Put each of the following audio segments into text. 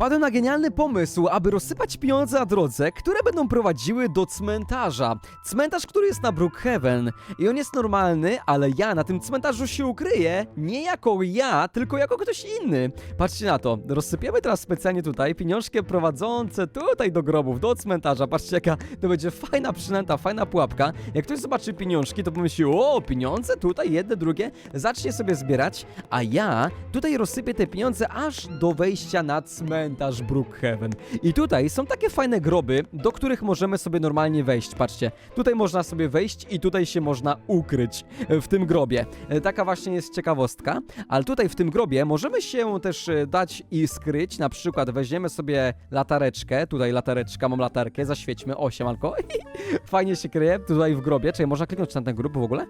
Padłem na genialny pomysł, aby rozsypać pieniądze na drodze, które będą prowadziły do cmentarza. Cmentarz, który jest na Brookhaven. I on jest normalny, ale ja na tym cmentarzu się ukryję. Nie jako ja, tylko jako ktoś inny. Patrzcie na to. Rozsypiemy teraz specjalnie tutaj pieniążki prowadzące tutaj do grobów, do cmentarza. Patrzcie, jaka to będzie fajna przynęta, fajna pułapka. Jak ktoś zobaczy pieniążki, to pomyśli, o, pieniądze tutaj, jedne, drugie. Zacznie sobie zbierać, a ja tutaj rozsypię te pieniądze aż do wejścia na cmentarz Brookhaven. I tutaj są takie fajne groby, do których możemy sobie normalnie wejść. Patrzcie, tutaj można sobie wejść i tutaj się można ukryć w tym grobie. E, Taka właśnie jest ciekawostka, ale tutaj w tym grobie możemy się też e, dać i skryć. Na przykład weźmiemy sobie latareczkę, tutaj latareczka, mam latarkę, zaświećmy, o siemanko. Fajnie się kryje tutaj w grobie. Czy można kliknąć na ten grób w ogóle?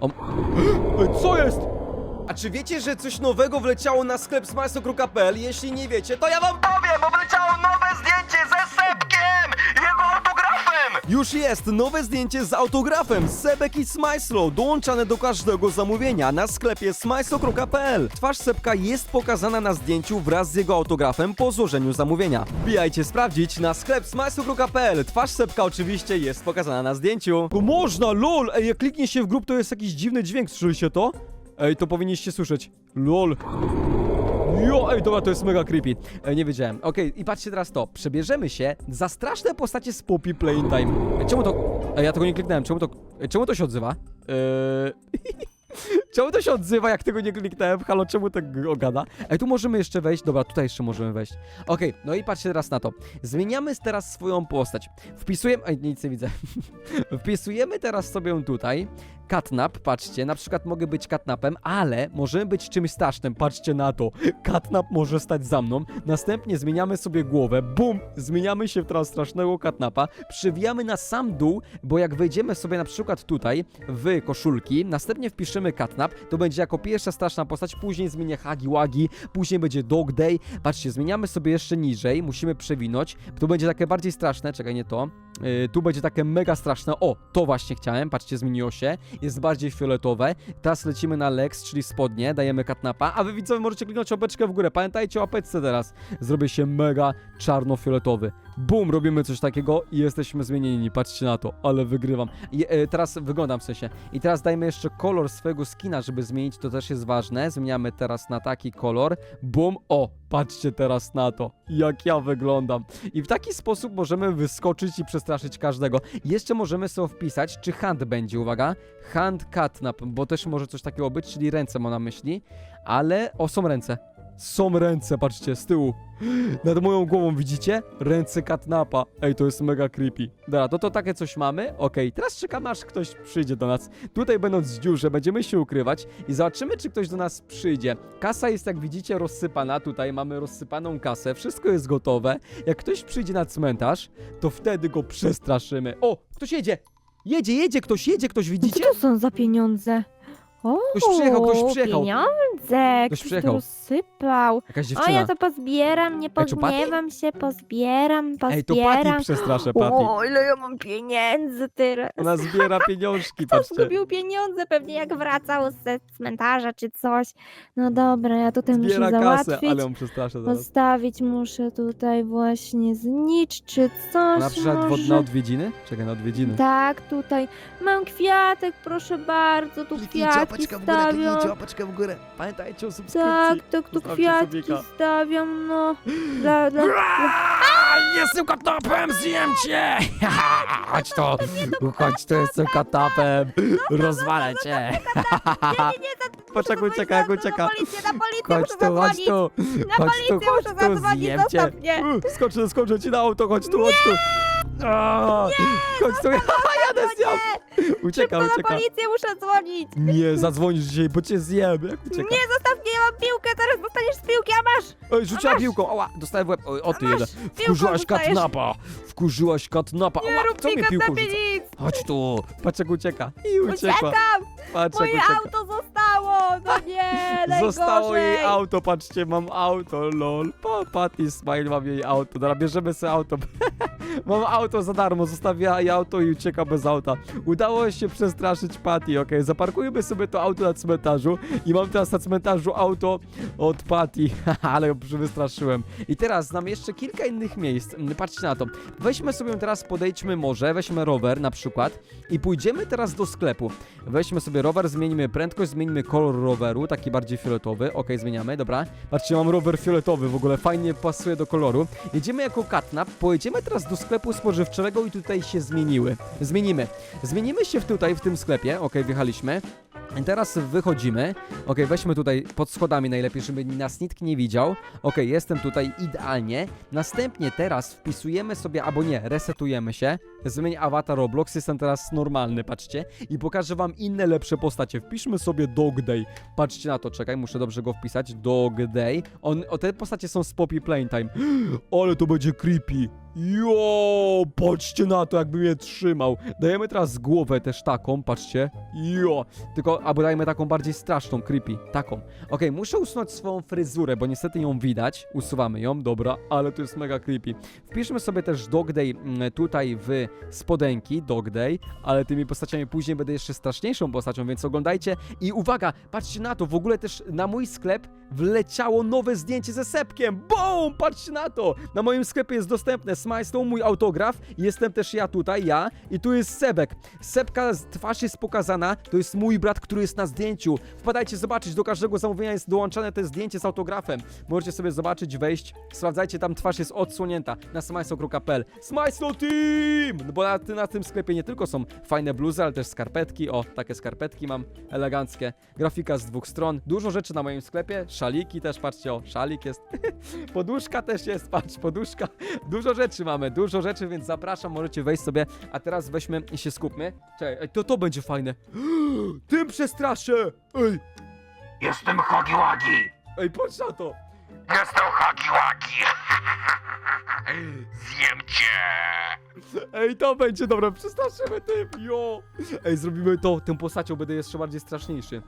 O... Co jest? A czy wiecie, że coś nowego wleciało na sklep smajsokru.pl? Jeśli nie wiecie, to ja wam powiem, bo wleciało nowe zdjęcie ze Sepkiem jego autografem! Już jest nowe zdjęcie z autografem Sebek i Smajslo dołączane do każdego zamówienia na sklepie smajslo.pl. Twarz Sebka jest pokazana na zdjęciu wraz z jego autografem po złożeniu zamówienia. Wbijajcie sprawdzić na sklep smajslo.pl. Twarz Sebka oczywiście jest pokazana na zdjęciu. Można, lol! Ej, jak kliknie się w grup, to jest jakiś dziwny dźwięk, słyszeliście to? Ej, to powinniście słyszeć. Lol. Jo, ej, dobra, to jest mega creepy. E, nie wiedziałem. Okej, i patrzcie teraz to. Przebierzemy się za straszne postacie z Poppy Playtime. E, czemu to... Ej, ja tego nie kliknąłem. Czemu to... E, czemu to się odzywa? Eee... Czemu to się odzywa, jak tego nie kliknąłem? Halo, czemu tak gada? Ej, tu możemy jeszcze wejść. Dobra, tutaj jeszcze możemy wejść. Okej, no i patrzcie teraz na to. Zmieniamy teraz swoją postać. Wpisujemy... Ej, nic nie widzę. Wpisujemy teraz sobie tutaj katnap, patrzcie, na przykład mogę być katnapem, ale możemy być czymś strasznym, patrzcie na to. Katnap może stać za mną, następnie zmieniamy sobie głowę, bum, zmieniamy się w teraz strasznego katnapa, przewijamy na sam dół, bo jak wejdziemy sobie na przykład tutaj w koszulki, następnie wpiszemy katnap, to będzie jako pierwsza straszna postać, później zmienię Hagi Wagi, później będzie Dog Day, patrzcie, zmieniamy sobie jeszcze niżej, musimy przewinąć, to będzie takie bardziej straszne, czekaj, nie to, Yy, tu będzie takie mega straszne. O, to właśnie chciałem. Patrzcie, zmieniło się. Jest bardziej fioletowe. Teraz lecimy na Lex, czyli spodnie. Dajemy katnapa. A wy widzowie możecie kliknąć łapeczkę w górę. Pamiętajcie o łapeczce teraz. Zrobię się mega czarno-fioletowy. Bum, robimy coś takiego i jesteśmy zmienieni. Patrzcie na to, ale wygrywam. I, e, teraz wyglądam w sensie. I teraz dajmy jeszcze kolor swojego skina, żeby zmienić. To też jest ważne. Zmieniamy teraz na taki kolor. Bum, o, patrzcie teraz na to. Jak ja wyglądam. I w taki sposób możemy wyskoczyć i przestraszyć każdego. Jeszcze możemy sobie wpisać, czy hand będzie, uwaga, hand catnap, bo też może coś takiego być, czyli ręce ma na myśli, ale, o, są ręce. Są ręce, patrzcie, z tyłu. Nad moją głową widzicie? Ręce katnapa. Ej, to jest mega creepy. Dobra, to to takie coś mamy. Okej, teraz czekamy aż ktoś przyjdzie do nas. Tutaj będąc w dziurze, będziemy się ukrywać i zobaczymy, czy ktoś do nas przyjdzie. Kasa jest, jak widzicie, rozsypana. Tutaj mamy rozsypaną kasę. Wszystko jest gotowe. Jak ktoś przyjdzie na cmentarz, to wtedy go przestraszymy. O, ktoś jedzie! Jedzie, jedzie ktoś, jedzie ktoś, Co widzicie? to są za pieniądze? O, Ktoś przyjechał, ktoś przyjechał. pieniądze, Ktoś ktoś przyjechał. tu rozsypał. Jakaś O, dziewczyna. ja to pozbieram, nie Ej, czy Patty? pogniewam się, pozbieram, Ej, to pozbieram. Patty przestraszę, Patty. O, ile ja mam pieniędzy teraz. Ona zbiera pieniążki, Ktoś patrzcie. zgubił pieniądze, pewnie jak wracał ze cmentarza czy coś. No dobra, ja tutaj Zbiera muszę kasę, załatwić. ale ją przestraszę zaraz. Postawić muszę tutaj właśnie znicz czy coś Na przykład wod- może. na odwiedziny? Czekaj, na odwiedziny. Tak, tutaj mam kwiatek, proszę bardzo, tu kwiatki stawiam. łapeczkę w górę. Pamiętajcie o subskrypcji. Tak, tak, tu Zostawcie kwiatki subika. stawiam, no. Dla, dla, Jestem katapem, zjem cię! Chodź tu, chodź tu, jestem katapem. Rozwalę cię. nie, nie, za, Patrz jak ucieka, jak zadzwonić ucieka. Na policję, na policję Chodź muszę tu, chodź zadzwonić. tu. Na Chodź tu, policję chodź muszę tu, zadzwonić, zjem cię. zostaw mnie. Skoczę, skoczę ci na auto, chodź tu, chodź tu. Chodź tu, jadę z nią. Ucieka, Szybko na ucieka. policję muszę dzwonić. Nie, zadzwonisz dzisiaj, bo cię zjem. Jak ucieka. Nie, zostaw mnie, ja mam piłkę, teraz dostaniesz z piłki, a masz. Oj, rzuciła piłką, ała, dostałem w łeb. Oj, o ty A masz, jeden. piłką Wkurzyłaś dostajesz. katnapa. Wkurzyłaś katnapa. Nie Ała, rób co mi mnie piłką rzuca? nic. Chodź tu. Patrz jak ucieka. I uciekła. Uciekam, Patrz jak moje ucieka. auto zostało. No nie, Zostało jej auto, patrzcie, mam auto, lol. Pa, Patty Smile, mam jej auto. Dobra, bierzemy sobie auto. Mam auto za darmo, zostawia jej auto i ucieka bez auta. Udało się przestraszyć Patty, okej. Zaparkujmy sobie to auto na cmentarzu i mam teraz na cmentarzu auto od Patty, ale ją wystraszyłem. I teraz znam jeszcze kilka innych miejsc. Mm, Patrzcie na to. Weźmy sobie teraz, podejdźmy może, weźmy rower na przykład i pójdziemy teraz do sklepu. Weźmy sobie rower, zmienimy prędkość, zmienimy kolor roweru, taki bardziej fioletowy. Okej, zmieniamy, dobra. Patrzcie, mam rower fioletowy, w ogóle fajnie pasuje do koloru. Jedziemy jako katnap, pojedziemy teraz do sklepu spożywczego i tutaj się zmieniły. Zmienimy. Zmienimy się w tutaj, w tym sklepie. Okej, wjechaliśmy. I Teraz wychodzimy. Okej, weźmy tutaj pod schodami najlepiej, żeby nas nikt nie widział. Okej, jestem tutaj idealnie. Następnie teraz wpisujemy sobie, albo nie, resetujemy się. Zmień awatar Roblox, jestem teraz normalny, patrzcie. I pokażę wam inne, lepsze postacie. Wpiszmy sobie Dog Day. Patrzcie na to, czekaj, muszę dobrze go wpisać. Dog Day. On, o, te postacie są z Poppy Playtime. Ale to będzie creepy. Jo, patrzcie na to, jakby mnie trzymał. Dajemy teraz głowę też taką, patrzcie. Jo, tylko, albo dajmy taką bardziej straszną, creepy, taką. Okej, muszę usunąć swoją fryzurę, bo niestety ją widać. Usuwamy ją, dobra, ale to jest mega creepy. Wpiszmy sobie też Dog Day mm, tutaj w spodenki, Dog Day, ale tymi postaciami później będę jeszcze straszniejszą postacią, więc oglądajcie. I uwaga, patrzcie na to, w ogóle też na mój sklep wleciało nowe zdjęcie ze sepkiem. Boom! Patrzcie na to! Na moim sklepie jest dostępne Smajstone, mój autograf. Jestem też ja tutaj, ja. I tu jest Sebek. Sebka z- twarz jest pokazana. To jest mój brat, który jest na zdjęciu. Wpadajcie zobaczyć, do każdego zamówienia jest dołączane to zdjęcie z autografem. Możecie sobie zobaczyć, wejść. Sprawdzajcie, tam twarz jest odsłonięta na smajsto.pl. Smajsto Team! No bo na, na tym sklepie nie tylko są fajne bluzy, ale też skarpetki. O, takie skarpetki mam eleganckie. Grafika z dwóch stron. Dużo rzeczy na moim sklepie. Szaliki też, patrzcie, o, szalik jest. Poduszka też jest, patrz, poduszka. Dużo rzeczy mamy, dużo rzeczy, więc zapraszam, możecie wejść sobie. A teraz weźmy i się skupmy. Czekaj, ej, to to będzie fajne. Tym przestraszę! Ej, Jestem Hagi Wagi. ej, patrz na to! Jestem Hagi Wagi. Zjem cię. Ej, to będzie dobre, przestraszymy tym, jo! Ej, zrobimy to, tą postacią będę jeszcze bardziej straszniejszy.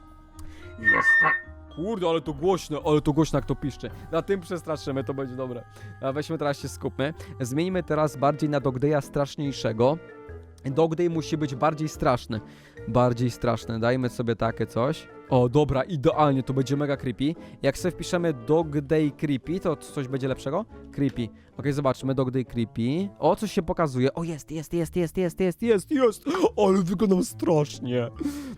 Jestem... Kurde, ale to głośno, ale to głośno jak to piszczy. Na tym przestraszymy, to będzie dobre. A weźmy teraz się skupmy. Zmienimy teraz bardziej na Dogdaya straszniejszego. Dogday musi być bardziej straszny. Bardziej straszny. Dajmy sobie takie coś. O, dobra, idealnie, to będzie mega creepy. Jak sobie wpiszemy Dogday Creepy, to coś będzie lepszego? Creepy. Okej, zobaczmy, Dogday Creepy. O, coś się pokazuje. O, jest, jest, jest, jest, jest, jest, jest, jest. Ale wyglądam strasznie.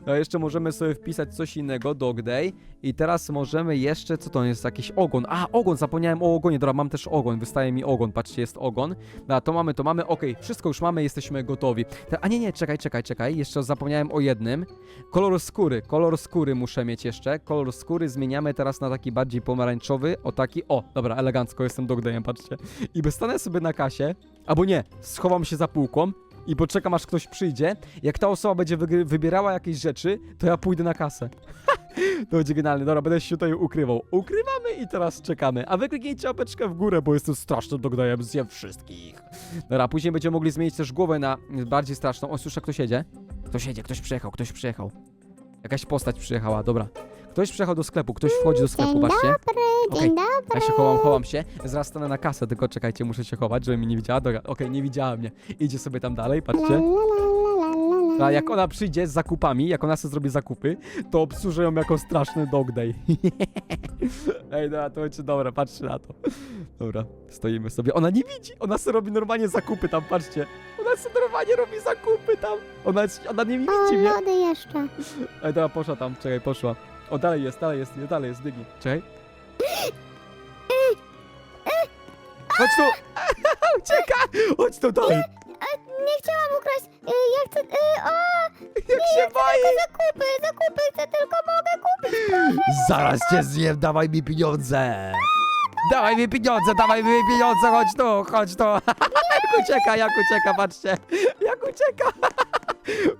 A jeszcze możemy sobie wpisać coś innego, Dog Day. I teraz możemy jeszcze, co to jest, jakiś ogon. A, ogon, zapomniałem o ogonie. Dobra, mam też ogon, wystaje mi ogon. Patrzcie, jest ogon. Dobra, to mamy, to mamy. Okej, wszystko już mamy, jesteśmy gotowi. A nie, nie, czekaj, czekaj, czekaj. Jeszcze zapomniałem o jednym. Kolor skóry, kolor skóry muszę mieć jeszcze. Kolor skóry zmieniamy teraz na taki bardziej pomarańczowy. O taki, o, dobra, elegancko, jestem Dog Dayem, patrzcie. I bestanę sobie na kasie, albo nie, schowam się za półką i poczekam aż ktoś przyjdzie. Jak ta osoba będzie wybierała jakieś rzeczy, to ja pójdę na kasę. to będzie genialne. Dobra, będę się tutaj ukrywał. Ukrywamy i teraz czekamy. A wy kliknijcie łapeczkę w górę, bo jestem strasznym dogdajem, zjem wszystkich. Dobra, później będziemy mogli zmienić też głowę na bardziej straszną. O, słyszę, ktoś jedzie? Ktoś jedzie, ktoś przyjechał, ktoś przyjechał. Jakaś postać przyjechała, dobra. Ktoś przyjechał do sklepu, ktoś wchodzi do sklepu, patrzcie. dobry, Okej. dzień dobry. Ja się chowam, chowam się. Zaraz stanę na kasę, tylko czekajcie, muszę się chować, żeby mnie nie widziała. Dobra, okej, nie widziała mnie. Idzie sobie tam dalej, La, patrzcie. la, la, la, la, la. A jak ona przyjdzie z zakupami, jak ona sobie zrobi zakupy, to obsłużę ją jako straszny dog day. Ej, dobra, to będzie dobre, patrzcie na to. Dobra, stoimy sobie. Ona nie widzi, ona sobie robi normalnie zakupy tam, patrzcie. Ona sobie normalnie robi zakupy tam. Ona, ona nie O, widzi mnie. lody jeszcze. Ej, dobra, poszła tam, czekaj, poszła. O, dalej jest, dalej jest, dalej jest, dygi. Czekaj. Chodź tu! Ucieka! Chodź tu dalej! Nie chciałam ukraść. Y, Ja chcę... y, O, Jak się boi! zakupy, zakupy chcę, tylko mogę kupić. Zaraz cię zjem, dawaj mi pieniądze! Dawaj mi pieniądze, dawaj mi pieniądze, chodź tu, chodź tu! jak ucieka, jak ucieka, patrzcie! Jak ucieka!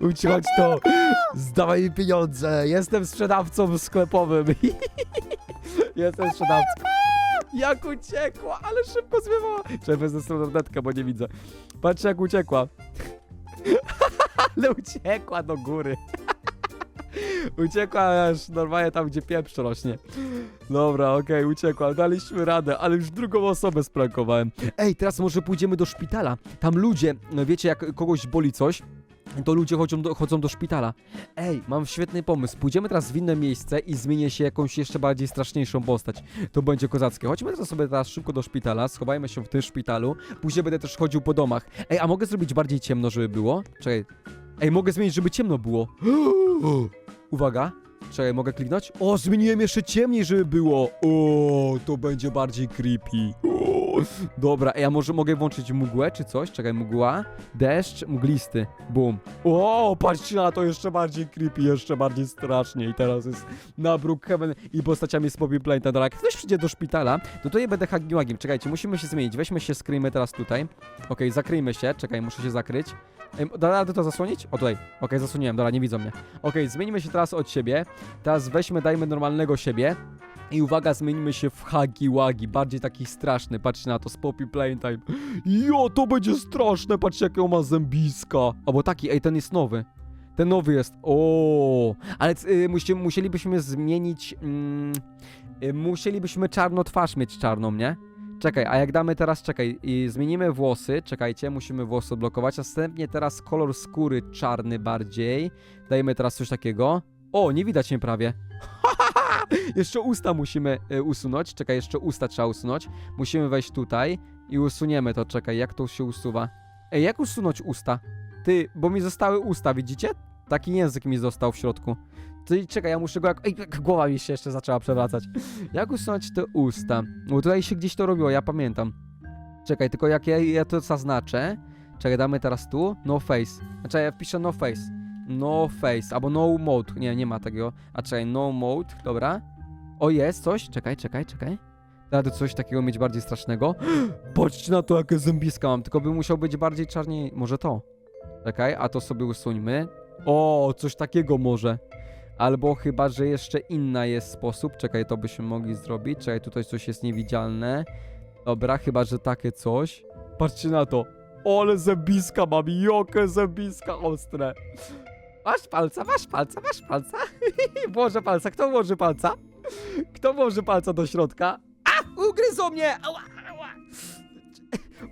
Chodź tu! Zdawaj mi pieniądze! Jestem sprzedawcą sklepowym! Jestem sprzedawcą! Jak uciekła, ale szybko zwiewała! Czekaj, wezmę lornetkę, bo nie widzę. Patrzcie, jak uciekła. ale uciekła do góry. Uciekła aż normalnie tam, gdzie pieprz rośnie. Dobra, okej, uciekła, daliśmy radę, ale już drugą osobę sprankowałem. Ej, teraz może pójdziemy do szpitala. Tam ludzie, no wiecie, jak kogoś boli coś, to ludzie chodzą do, chodzą do szpitala. Ej, mam świetny pomysł. Pójdziemy teraz w inne miejsce i zmienię się jakąś jeszcze bardziej straszniejszą postać. To będzie kozackie. Chodźmy teraz sobie teraz szybko do szpitala, schowajmy się w tym szpitalu. Później będę też chodził po domach. Ej, a mogę zrobić bardziej ciemno, żeby było? Czekaj. Ej, mogę zmienić, żeby ciemno było. Uwaga. Czekaj, mogę kliknąć? O, zmieniłem jeszcze ciemniej, żeby było. O, to będzie bardziej creepy. O, dobra, ej, a może mogę włączyć mgłę czy coś? Czekaj, mgła, deszcz, mglisty. Boom. O, patrzcie na to, jeszcze bardziej creepy, jeszcze bardziej strasznie. I teraz jest na Brookhaven i postaciami z Poppy. Dobra, jak ktoś przyjdzie do szpitala, to tutaj będę hagiłagiem. Czekajcie, musimy się zmienić. Weźmy się, skryjmy teraz tutaj. Okej, zakryjmy się. Czekaj, muszę się zakryć. Ej, da radę to zasłonić? O, tutaj. Okej, zasłoniłem, dobra, nie widzą mnie. Okej, zmienimy się teraz od siebie. Teraz weźmy, dajmy normalnego siebie. I uwaga, zmienimy się w Hagi Wagi, bardziej taki straszny, patrzcie na to, z Poppy Playtime. Jo, to będzie straszne, patrzcie jakie on ma zębiska. Albo taki, ej, ten jest nowy. Ten nowy jest, o, ale y, musi, musielibyśmy zmienić, mm, y, musielibyśmy czarno twarz mieć czarną, nie? Czekaj, a jak damy teraz, czekaj, i zmienimy włosy, czekajcie, musimy włosy odblokować, następnie teraz kolor skóry czarny bardziej, dajemy teraz coś takiego. O, nie widać mnie prawie. jeszcze usta musimy y, usunąć, czekaj, jeszcze usta trzeba usunąć. Musimy wejść tutaj i usuniemy to, czekaj, jak to się usuwa? Ej, jak usunąć usta? Ty, bo mi zostały usta, widzicie? Taki język mi został w środku. Ty, czekaj, ja muszę go jak... Ej, głowa mi się jeszcze zaczęła przewracać. Jak usunąć te usta? Bo tutaj się gdzieś to robiło, ja pamiętam. Czekaj, tylko jak ja, ja to zaznaczę. Czekaj, damy teraz tu. No face. Znaczy ja wpiszę no face. No face, albo no mode. Nie, nie ma takiego. A czekaj, no mode, dobra. O, jest coś. Czekaj, czekaj, czekaj. Rady coś takiego mieć bardziej strasznego. Patrzcie na to, jakie zębiska mam. Tylko by musiał być bardziej czarniej. Może to. Czekaj, a to sobie usuńmy. O, coś takiego może. Albo chyba, że jeszcze inna jest sposób. Czekaj, to byśmy mogli zrobić. Czekaj, tutaj coś jest niewidzialne. Dobra, chyba, że takie coś. Patrzcie na to. Ole zębiska mam, jokie zębiska ostre. Masz palca, masz palca, masz palca. Włożę palca. Kto włoży palca? Kto włoży palca do środka? A! Ugryzło mnie! Ała, ała.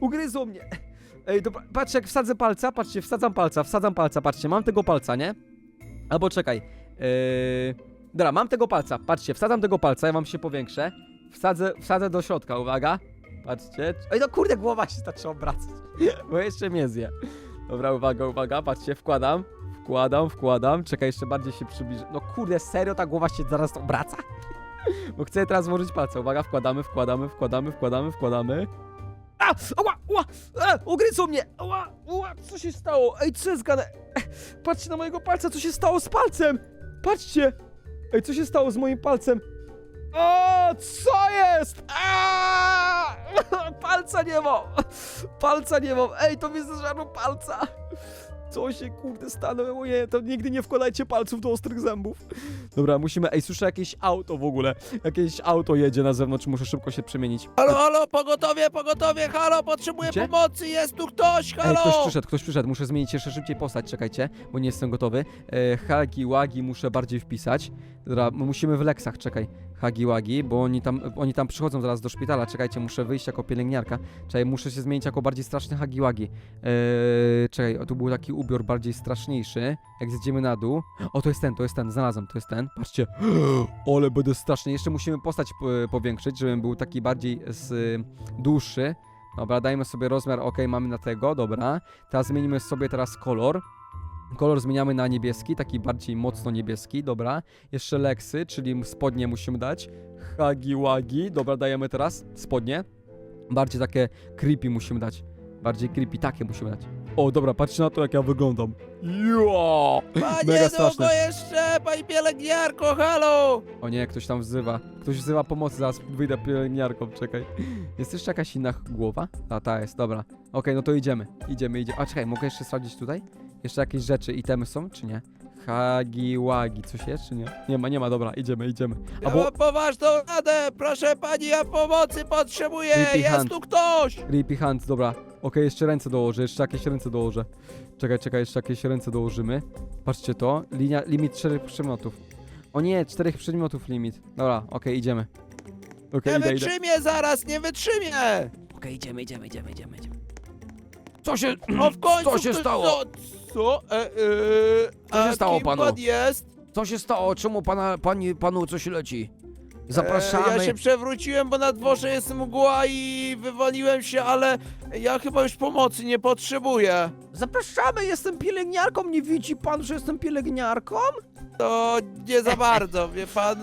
Ugryzło mnie. Ej, dobra, patrzcie, jak wsadzę palca, patrzcie, wsadzam palca, wsadzam palca, patrzcie, mam tego palca, nie? Albo czekaj, yy... Dobra, mam tego palca, patrzcie, wsadzam tego palca, ja wam się powiększę. Wsadzę, wsadzę do środka, uwaga. Patrzcie. Ej, no kurde, głowa się zaczęła obracać, bo jeszcze mnie zje. Dobra, uwaga, uwaga, patrzcie, wkładam, wkładam, wkładam, czekaj, jeszcze bardziej się przybliżę. No kurde, serio, ta głowa się zaraz obraca? Bo chcę teraz włożyć palce, uwaga, wkładamy, wkładamy, wkładamy, wkładamy, wkładamy. A! Ała! Ała! A! Mnie! Ała! Ała! Co się stało? Ej, co jest gane? Patrzcie na mojego palca, co się stało z palcem! Patrzcie! Ej, co się stało z moim palcem? O, co jest? A! Palca nie mam! Palca nie mam! Ej, to mnie zeżarło palca! Co się kurde stanęło? Nie, to nigdy nie wkładajcie palców do ostrych zębów. Dobra, musimy... Ej, słyszę jakieś auto w ogóle. Jakieś auto jedzie na zewnątrz, muszę szybko się przemienić. Halo, halo, pogotowie, pogotowie, halo, potrzebuję Gdzie? pomocy, jest tu ktoś, Ej, halo! ktoś przyszedł, ktoś przyszedł, muszę zmienić jeszcze szybciej postać, czekajcie, bo nie jestem gotowy. E, hagi, łagi muszę bardziej wpisać. Dobra, musimy w Lexach, czekaj. Hagi, łagi, bo oni tam, oni tam przychodzą zaraz do szpitala, czekajcie, muszę wyjść jako pielęgniarka. Czekaj, muszę się zmienić jako bardziej straszny hagi, łagi. E, czekaj, o, tu był taki ubiór bardziej straszniejszy. Jak zjedziemy na dół. O, to jest ten, to jest ten, znalazłem, to jest ten. Patrzcie, ole, będę straszny. Jeszcze musimy postać powiększyć, żebym był taki bardziej z, y, dłuższy. Dobra, dajmy sobie rozmiar, ok, mamy na tego, dobra. Teraz zmienimy sobie teraz kolor. Kolor zmieniamy na niebieski, taki bardziej mocno niebieski, dobra. Jeszcze leksy, czyli spodnie musimy dać. Hagi wagi, dobra, dajemy teraz spodnie. Bardziej takie creepy musimy dać. Bardziej creepy, takie musimy dać. O, dobra, patrzcie na to, jak ja wyglądam. Jo! Panie, Mega długo straszne. jeszcze, pani pielęgniarko, halo! O nie, ktoś tam wzywa. Ktoś wzywa pomocy, zaraz wyjdę pielęgniarką, czekaj. Jest jeszcze jakaś inna głowa? A, ta jest, dobra. Okej, no to idziemy. Idziemy, idziemy. A czekaj, mogę jeszcze sprawdzić tutaj? Jeszcze jakieś rzeczy, itemy są, czy nie? Hagi, łagi, coś jest, czy nie? Nie ma, nie ma, dobra, idziemy, idziemy. Ja Albo mam poważną radę, proszę pani, ja pomocy potrzebuję, Creepy jest hand. tu ktoś! Creepy Hunt, dobra. Okej, jeszcze ręce dołożę, jeszcze jakieś ręce dołożę. Czekaj, czekaj, jeszcze jakieś ręce dołożymy. Patrzcie to, linia, limit czterech przedmiotów. O nie, czterech przedmiotów limit. Dobra, okej, idziemy. Okej, Nie idę, idę. wytrzymie zaraz, nie wytrzymie! Okej, idziemy, idziemy, idziemy, idziemy, idziemy. Co się... O, w końcu Co się ktoś- stało? Co? Co? E, e, Co się stało panu? pan jest? Co się stało? Czemu pana, pani, panu coś leci? E, ja się przewróciłem, bo na dworze jest mgła i wywaliłem się, ale ja chyba już pomocy nie potrzebuję. Zapraszamy, jestem pielęgniarką, nie widzi pan, że jestem pielęgniarką? To nie za bardzo, wie pan,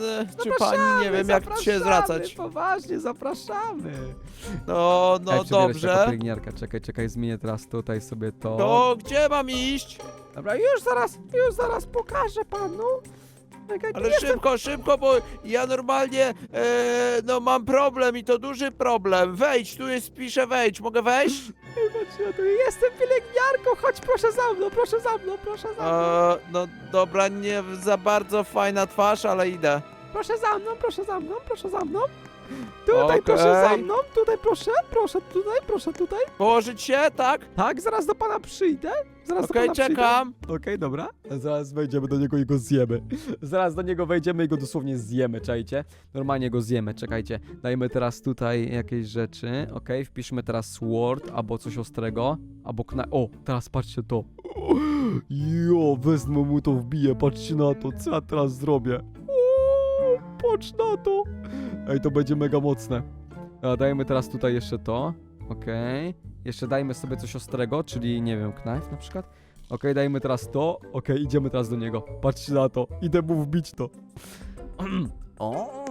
czy pani, nie wiem jak się zwracać. poważnie, zapraszamy. No, no Ej, jako dobrze. pielęgniarka, czekaj, czekaj, zmienię teraz tutaj sobie to. To gdzie mam iść? Dobra, już zaraz, już zaraz pokażę panu. Czekaj, tu Ale jestem. szybko, szybko, bo ja normalnie, e, no mam problem i to duży problem. Wejdź, tu jest, pisze wejdź, mogę wejść? Zobaczcie, ja tu jestem pielęgniarką, chodź proszę za mną, proszę za mną, proszę za mną. E, no dobra, nie za bardzo fajna twarz, ale idę. Proszę za mną, proszę za mną, proszę za mną. Tutaj proszę za mną, tutaj proszę, proszę tutaj, proszę tutaj. Położyć się, tak? Tak, zaraz do pana przyjdę. Zaraz do Okej, pana przyjdę. czekam. Okej, dobra. Zaraz wejdziemy do niego i go zjemy. Zaraz do niego wejdziemy i go dosłownie zjemy, czajcie? Normalnie go zjemy, czekajcie. Dajmy teraz tutaj jakieś rzeczy. Okej, wpiszmy teraz sword, albo coś ostrego, albo kna... O, teraz patrzcie to. Jo, wezmę mu to wbiję, patrzcie na to, co ja teraz zrobię. Patrz na to. Ej, to będzie mega mocne. A, dajmy teraz tutaj jeszcze to. Okej. Jeszcze dajmy sobie coś ostrego, czyli nie wiem, knife na przykład. Okej, dajmy teraz to. Okej, idziemy teraz do niego. Patrzcie na to. Idę mu wbić to. O,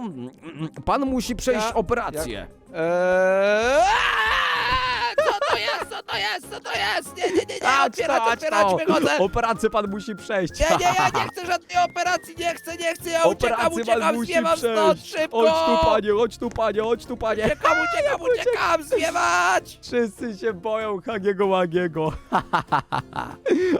pan musi przejść Ja- operację. Eee! Co to jest, co to jest, co to jest? Nie, nie, nie, nie, Chodź otwierać, to, chodź otwierać, to. wychodzę. Operację pan musi przejść. Nie, nie, ja nie chcę żadnej operacji, nie chcę, nie chcę, ja uciekam, Operację pan uciekam, musi zwiewam stąd, przejść. szybko! Chodź tu panie, chodź tu panie, chodź tu panie. Uciekam, uciekam, uciekam, zwiewać! Wszyscy się boją Hagiego Łagiego.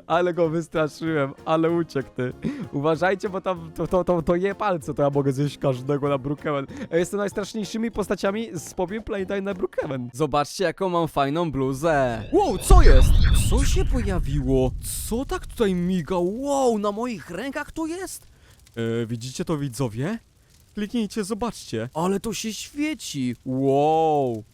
ale go wystraszyłem, ale uciekł ty. Uważajcie, bo tam to, to, to, to je palce, to ja mogę zjeść każdego na Brookhaven. Ja jestem najstraszniejszymi postaciami z Popiem Playtime na Brookhaven. Zobaczcie, jaką mam fajną bluzę. Wow, co jest? Co się pojawiło? Co tak tutaj miga? Wow, na moich rękach to jest? E, widzicie to widzowie? Kliknijcie, zobaczcie. Ale to się świeci. Wow.